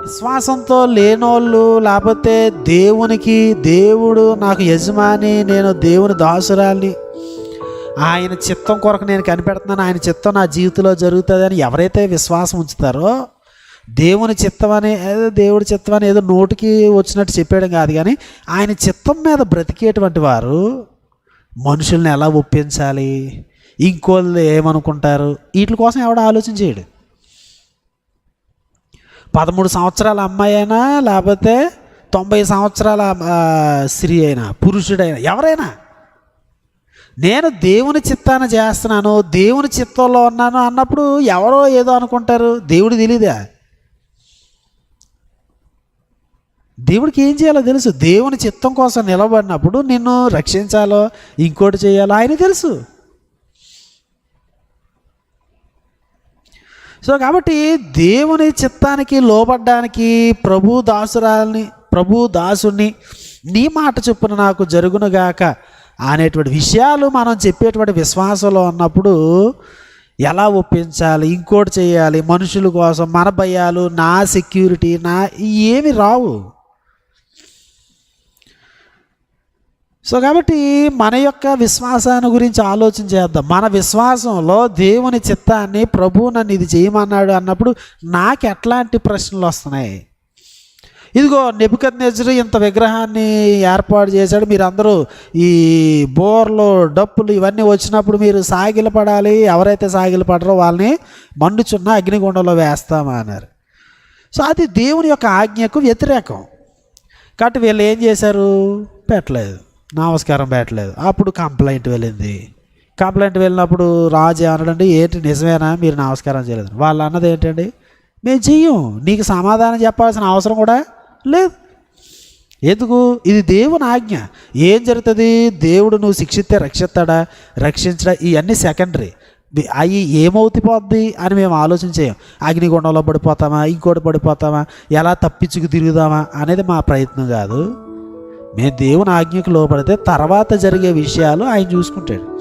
విశ్వాసంతో లేనోళ్ళు లేకపోతే దేవునికి దేవుడు నాకు యజమాని నేను దేవుని దాసురాలి ఆయన చిత్తం కొరకు నేను కనిపెడుతున్నాను ఆయన చిత్తం నా జీవితంలో జరుగుతుందని ఎవరైతే విశ్వాసం ఉంచుతారో దేవుని చిత్తం అని ఏదో దేవుడి చిత్తం అని ఏదో నోటికి వచ్చినట్టు చెప్పేయడం కాదు కానీ ఆయన చిత్తం మీద బ్రతికేటువంటి వారు మనుషుల్ని ఎలా ఒప్పించాలి? ఇంకోళ్ళు ఏమనుకుంటారు? వీటి కోసం ఎవడ ఆలోచన చేయడు. పదమూడు సంవత్సరాల అమ్మాయి అయినా లేకపోతే తొంభై సంవత్సరాల స్త్రీ అయినా పురుషుడైనా ఎవరైనా. నేను దేవుని చిత్తాన చేస్తున్నాను దేవుని చిత్తంలో ఉన్నాను అన్నప్పుడు ఎవరో ఏదో అనుకుంటారు. దేవుడు తెలీదా? దేవుడికి ఏం చేయాలో తెలుసు. దేవుని చిత్తం కోసం నిలబడినప్పుడు నిన్ను రక్షించాలో ఇంకోటి చేయాలో ఆయన తెలుసు. సో కాబట్టి దేవుని చిత్తానికి లోబడ్డానికి ప్రభు దాసురాల్ని ప్రభు దాసుని నీ మాట చొప్పున నాకు జరుగునుగాక అనేటువంటి విషయాలు మనం చెప్పేటువంటి విశ్వాసంలో ఉన్నప్పుడు ఎలా ఒప్పించాలి ఇంకోటి చేయాలి మనుషుల కోసం మన భయాలు నా సెక్యూరిటీ నా ఏమి రావు. సో కాబట్టి మన యొక్క విశ్వాసాన్ని గురించి ఆలోచన చేద్దాం. మన విశ్వాసంలో దేవుని చిత్తాన్ని ప్రభు నన్ను ఇది చేయమన్నాడు అన్నప్పుడు నాకు ఎట్లాంటి ప్రశ్నలు వస్తున్నాయి? ఇదిగో నెబుకద్నెజరు ఇంత విగ్రహాన్ని ఏర్పాటు చేశాడు. మీరందరూ ఈ బోర్లు డప్పులు ఇవన్నీ వచ్చినప్పుడు మీరు సాగిలపడాలి ఎవరైతే సాగిలపడరో వాళ్ళని మండుచున్న అగ్నిగుండంలో వేస్తామా అన్నారు. సో అది దేవుని యొక్క ఆజ్ఞకు వ్యతిరేకం. కాబట్టి వీళ్ళు ఏం చేశారు? పెట్టలేదు. నమస్కారం పెట్టలేదు. అప్పుడు కంప్లైంట్ వెళ్ళింది. కంప్లైంట్ వెళ్ళినప్పుడు రాజు అనడండి ఏంటి నిజమేనా? మీరు నమస్కారం చేయలేదు. వాళ్ళు అన్నది ఏంటండి మేము చెయ్యం. నీకు సమాధానం చెప్పాల్సిన అవసరం కూడా లేదు. ఎందుకు? ఇది దేవుని ఆజ్ఞ. ఏం జరుగుతుంది? దేవుడు నువ్వు శిక్షిస్తే రక్షిస్తాడా? రక్షించడా? ఇవన్నీ సెకండరీ అవి ఏమవుతిపోద్ది అని మేము ఆలోచన చేయం. అగ్నిగుండంలో పడిపోతామా? ఇంకోటి పడిపోతామా? ఎలా తప్పించుకు తిరుగుదామా? అనేది మా ప్రయత్నం కాదు. మేము దేవుని ఆజ్ఞకు లోపడితే తర్వాత జరిగే విషయాలు ఆయన చూసుకుంటాడు.